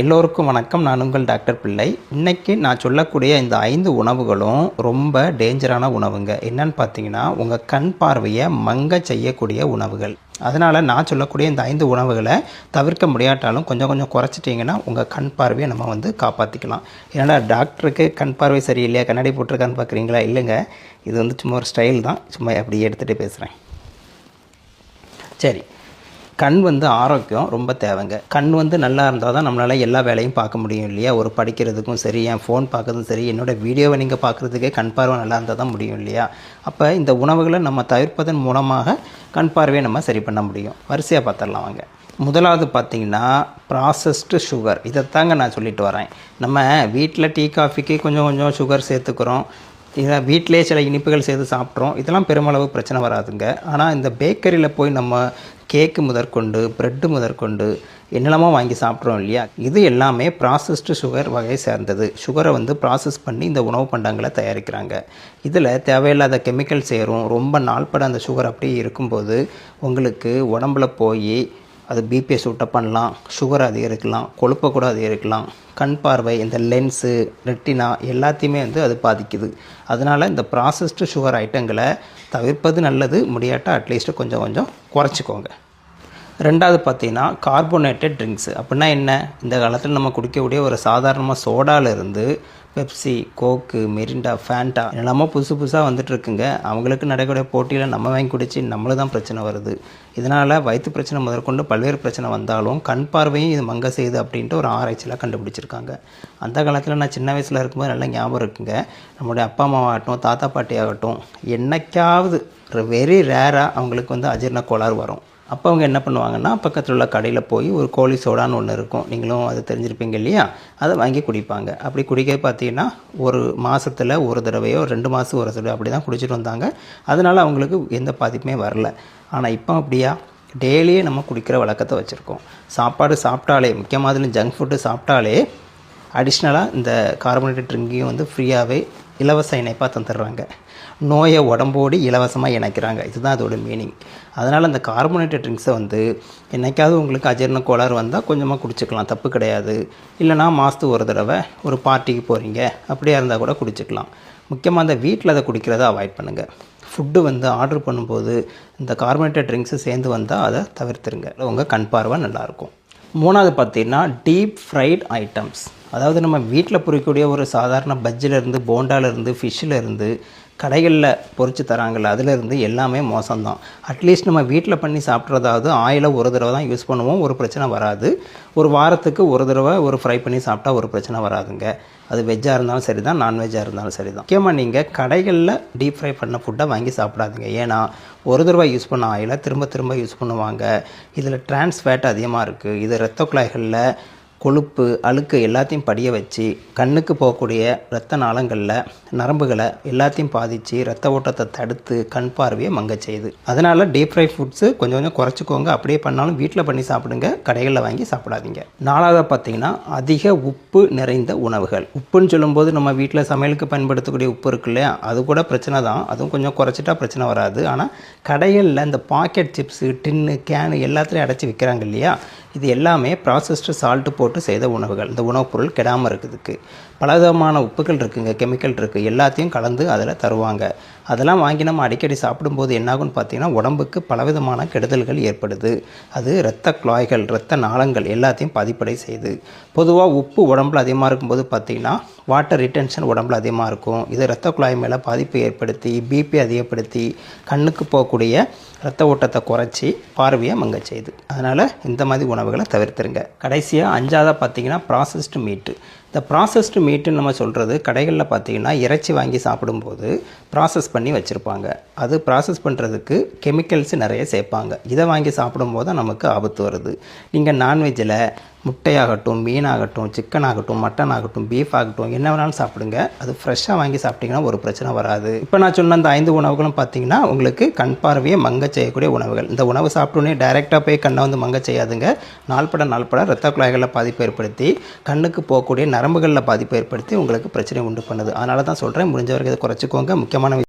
எல்லோருக்கும் வணக்கம். நான் உங்கள் டாக்டர் பிள்ளை. இன்றைக்கி நான் சொல்லக்கூடிய இந்த ஐந்து உணவுகளும் ரொம்ப டேஞ்சரான உணவுங்க. என்னன்னு பார்த்தீங்கன்னா உங்கள் கண் பார்வையை மங்க செய்யக்கூடிய உணவுகள். அதனால் நான் சொல்லக்கூடிய இந்த ஐந்து உணவுகளை தவிர்க்க முடியாட்டாலும் கொஞ்சம் கொஞ்சம் குறைச்சிட்டிங்கன்னா உங்கள் கண் பார்வையை நம்ம வந்து காப்பாற்றிக்கலாம் ஏன்னா டாக்டருக்கு கண் பார்வை சரியில்லையா? கண்ணாடி போட்டிருக்கான்னு பார்க்குறீங்களா? இல்லைங்க. இது வந்து சும்மா ஒரு ஸ்டைல் தான். சும்மா அப்படியே எடுத்துகிட்டு பேசுகிறேன். சரி. கண் வந்து ஆரோக்கியம் ரொம்ப தேவைங்க. கண் வந்து நல்லா இருந்தால் தான் நம்மளால் எல்லா வேலையும் பார்க்க முடியும் இல்லையா? ஒரு படிக்கிறதுக்கும் சரி என் ஃபோன் பார்க்கறதும் சரி என்னோட வீடியோவை நீங்கள் பார்க்குறதுக்கே கண் பார்வை நல்லா இருந்தால் தான் முடியும் இல்லையா? அப்போ இந்த உணவுகளை நம்ம தவிர்ப்பதன் மூலமாக கண் பார்வையை நம்ம சரி பண்ண முடியும். வரிசையாக பார்த்துடலாம் வாங்க. முதலாவது பார்த்தீங்கன்னா ப்ராசஸ்டு சுகர் இதைத்தாங்க நான் சொல்லிட்டு வரேன். நம்ம வீட்டில் டீ காஃபிக்கு கொஞ்சம் கொஞ்சம் சுகர் சேர்த்துக்கிறோம். இதை வீட்டிலே சில இனிப்புகள் செய்து சாப்பிட்றோம். இதெல்லாம் பெருமளவு பிரச்சனை வராதுங்க. ஆனால் இந்த பேக்கரியில் போய் நம்ம கேக்கு முதற்கொண்டு ப்ரெட்டு முதற்கொண்டு என்னெல்லாமோ வாங்கி சாப்பிட்றோம் இல்லையா? இது எல்லாமே ப்ராசஸ்டு சுகர் வகையை சேர்ந்தது. சுகரை வந்து ப்ராசஸ் பண்ணி இந்த உணவு பண்டங்களை தயாரிக்கிறாங்க. இதில் தேவையில்லாத கெமிக்கல் சேரும். ரொம்ப நாள்பட அந்த சுகர் அப்படியே இருக்கும்போது உங்களுக்கு உடம்புல போய் அது பிபியை சூட்டை பண்ணலாம் சுகர் அதிகரிக்கலாம் கொழுப்பை கூட அதிகரிக்கலாம் கண் பார்வை இந்த லென்ஸு ரெட்டினா எல்லாத்தையுமே வந்து அது பாதிக்குது. அதனால் இந்த ப்ராசஸ்டு சுகர் ஐட்டங்களை தவிர்ப்பது நல்லது முடியாட்டா அட்லீஸ்ட்டு கொஞ்சம் கொஞ்சம் குறைச்சிக்கோங்க. ரெண்டாவது பார்த்தீங்கன்னா கார்போனேட்டட் ட்ரிங்க்ஸு. அப்படின்னா என்ன? இந்த காலத்தில் நம்ம குடிக்கக்கூடிய ஒரு சாதாரணமாக சோடாவிலிருந்து பெப்சி கோக்கு மெரிண்டா ஃபேண்டா எல்லாமே புதுசு புதுசாக வந்துட்டுருக்குங்க. அவங்களுக்கு நடக்கூடிய போட்டியில் நம்ம வாங்கி குடிச்சு நம்மளுக்கு தான் பிரச்சனை வருது. இதனால் வயிற்று பிரச்சனை முதற்கொண்டு பல்வேறு பிரச்சனை வந்தாலும் கண் பார்வையும் இது மங்க செய்யுது அப்படின்ட்டு ஒரு ஆராய்ச்சியில் கண்டுபிடிச்சிருக்காங்க. அந்த காலத்தில் நான் சின்ன வயசில் இருக்கும்போது நல்லா ஞாபகம் இருக்குங்க. நம்மளுடைய அப்பா அம்மாவாகட்டும் தாத்தா பாட்டி ஆகட்டும் என்னைக்காவது வெரி ரேராக அவங்களுக்கு வந்து அஜீர்ண கோளாறு வரும். அப்போ அவங்க என்ன பண்ணுவாங்கன்னா பக்கத்தில் உள்ள கடையில் போய் ஒரு கோழி சோடான்னு ஒன்று இருக்கும். நீங்களும் அது தெரிஞ்சிருப்பீங்க இல்லையா? அதை வாங்கி குடிப்பாங்க. அப்படி குடிக்க பார்த்தீங்கன்னா ஒரு மாதத்தில் ஒரு தடவையோ ரெண்டு மாதம் ஒரு தடவை அப்படி தான் குடிச்சிட்டு வந்தாங்க. அதனால் அவங்களுக்கு எந்த பாதிப்புமே வரல. ஆனால் இப்போ அப்படியா? டெய்லியே நம்ம குடிக்கிற வழக்கத்தை வச்சுருக்கோம். சாப்பாடு சாப்பிட்டாலே முக்கியமாக அதில் ஜங்க் ஃபுட்டு சாப்பிட்டாலே அடிஷ்னலாக இந்த கார்பனேட்டட் ட்ரிங்கையும் வந்து ஃப்ரீயாகவே இலவச இணைப்பாக தந்துடுறாங்க. நோயை உடம்போடு இலவசமாக இணைக்கிறாங்க. இதுதான் அதோட மீனிங் அதனால் அந்த கார்பனேட்டட் ட்ரிங்க்ஸை வந்து என்றைக்காவது உங்களுக்கு அஜீரண கோளாறு வந்தால் கொஞ்சமாக குடிச்சிக்கலாம். தப்பு கிடையாது. இல்லைனா மாதத்துக்கு ஒரு தடவை ஒரு பார்ட்டிக்கு போகிறீங்க அப்படியா இருந்தால் கூட குடிச்சிக்கலாம். முக்கியமாக அந்த வீட்டில் அதை குடிக்கிறத அவாய்ட் பண்ணுங்கள் ஃபுட்டு வந்து ஆர்டர் பண்ணும்போது இந்த கார்பனேட்டட் ட்ரிங்க்ஸு சேர்ந்து வந்தால் அதை தவிர்த்துருங்க. உங்கள் கண் பார்வை நல்லாயிருக்கும் மூணாவது பார்த்தீங்கன்னா டீப் ஃப்ரைட் ஐட்டம்ஸ் அதாவது நம்ம வீட்டில் பொறிக்கக்கூடிய ஒரு சாதாரண பஜ்ஜிலேருந்து போண்டாலேருந்து ஃபிஷ்ஷிலேருந்து கடைகளில் பொறிச்சு தராங்கல்ல அதுலேருந்து எல்லாமே மோசம்தான். அட்லீஸ்ட் நம்ம வீட்டில் பண்ணி சாப்பிட்றதாவது ஆயிலை ஒரு தடவை தான் யூஸ் பண்ணுவோம் ஒரு பிரச்சனை வராது. ஒரு வாரத்துக்கு ஒரு தடவை ஒரு ஃப்ரை பண்ணி சாப்பிட்டா ஒரு பிரச்சனை வராதுங்க. அது வெஜ்ஜாக இருந்தாலும் சரி தான் நான்வெஜ்ஜாக இருந்தாலும் சரி தான் முக்கியமாக நீங்கள் கடைகளில் டீப் ஃப்ரை பண்ண ஃபுட்டை வாங்கி சாப்பிடாதீங்க. ஏன்னா ஒரு தடவை யூஸ் பண்ண ஆயிலை திரும்ப திரும்ப யூஸ் பண்ணுவாங்க. இதில் டிரான்ஸ் ஃபேட் அதிகமாக இருக்குது இது ரத்த குழாய்களில் கொழுப்பு அழுக்கு எல்லாத்தையும் படிய வச்சு கண்ணுக்கு போகக்கூடிய இரத்த நாளங்களில் நரம்புகளை எல்லாத்தையும் பாதித்து ரத்த ஓட்டத்தை தடுத்து கண் பார்வையை மங்க செய்யுது. அதனால் டீப் ஃப்ரை ஃபுட்ஸு கொஞ்சம் கொஞ்சம் குறைச்சிக்கோங்க. அப்படியே பண்ணாலும் வீட்டில் பண்ணி சாப்பிடுங்க. கடைகளில் வாங்கி சாப்பிடாதீங்க. நாலாவது பார்த்தீங்கன்னா அதிக உப்பு நிறைந்த உணவுகள். உப்புன்னு சொல்லும்போது நம்ம வீட்டில் சமையலுக்கு பயன்படுத்தக்கூடிய உப்பு இருக்கு இல்லையா? அது கூட பிரச்சனை தான். அதுவும் கொஞ்சம் குறைச்சிட்டா பிரச்சனை வராது. ஆனால் கடைகளில் இந்த பாக்கெட் சிப்ஸு டின்னு கேனு எல்லாத்துலேயும் அடைச்சி விற்கிறாங்க இல்லையா? இது எல்லாமே ப்ராசஸ்டு சால்ட்டு போட்டு செய்த உணவுகள். இந்த உணவுப் பொருள் கெடாமல் இருக்கிறதுக்கு. பலவிதமான உப்புகள் இருக்குங்க கெமிக்கல் இருக்குது எல்லாத்தையும் கலந்து அதில் தருவாங்க. அதெல்லாம் வாங்கி நம்ம அடிக்கடி சாப்பிடும்போது என்னாகும்னு பார்த்தீங்கன்னா உடம்புக்கு பலவிதமான கெடுதல்கள் ஏற்படுது. அது இரத்த குழாய்கள் இரத்த நாளங்கள் எல்லாத்தையும் பாதிப்படை செய்யுது பொதுவாக உப்பு உடம்புல அதிகமாக இருக்கும்போது பார்த்திங்கன்னா வாட்டர் ரிட்டென்ஷன் உடம்புல அதிகமாக இருக்கும். இது இரத்த குழாய் மேலே பாதிப்பு ஏற்படுத்தி பிபி அதிகப்படுத்தி கண்ணுக்கு போகக்கூடிய இரத்த ஓட்டத்தை குறைச்சி பார்வையை மங்க செய்யுது அதனால் இந்த மாதிரி உணவுகளை தவிர்த்துருங்க. கடைசியாக அஞ்சாவதாக பார்த்தீங்கன்னா ப்ராசஸ்டு மீட்டு இந்த ப்ராசஸ்டு மீட்டுன்னு நம்ம சொல்கிறது கடைகளில் பார்த்தீங்கன்னா இறைச்சி வாங்கி சாப்பிடும்போது ப்ராசஸ் பண்ணி வச்சுருப்பாங்க. அது ப்ராசஸ் பண்ணுறதுக்கு கெமிக்கல்ஸ் நிறைய சேர்ப்பாங்க. இதை வாங்கி சாப்பிடும்போது தான் நமக்கு ஆபத்து வருது. நீங்கள் நான்வெஜ்ஜில் முட்டையாகட்டும் மீனாகட்டும் சிக்கன் ஆகட்டும் மட்டன் ஆகட்டும் பீஃப் ஆகட்டும் என்ன வேணாலும் சாப்பிடுங்க. அது ஃப்ரெஷ்ஷாக வாங்கி சாப்பிட்டிங்கன்னா ஒரு பிரச்சனை வராது. இப்போ நான் சொன்ன அந்த ஐந்து உணவுகளும் பார்த்தீங்கன்னா உங்களுக்கு கண் பார்வையை மங்க செய்யக்கூடிய உணவுகள். இந்த உணவு சாப்பிட்டோன்னே டைரெக்டாக போய் கண்ணை வந்து மங்க செய்யாதுங்க. நாள்பட நாள்பட ரத்த குழாய்களில் பாதிப்பு ஏற்படுத்தி கண்ணுக்கு போகக்கூடிய நரம்புகளில் பாதிப்பு ஏற்படுத்தி உங்களுக்கு பிரச்சனை உண்டு பண்ணுது. அதனால தான் சொல்கிறேன் முடிஞ்சவர்கள் இதை குறைச்சிக்கோங்க. முக்கியமான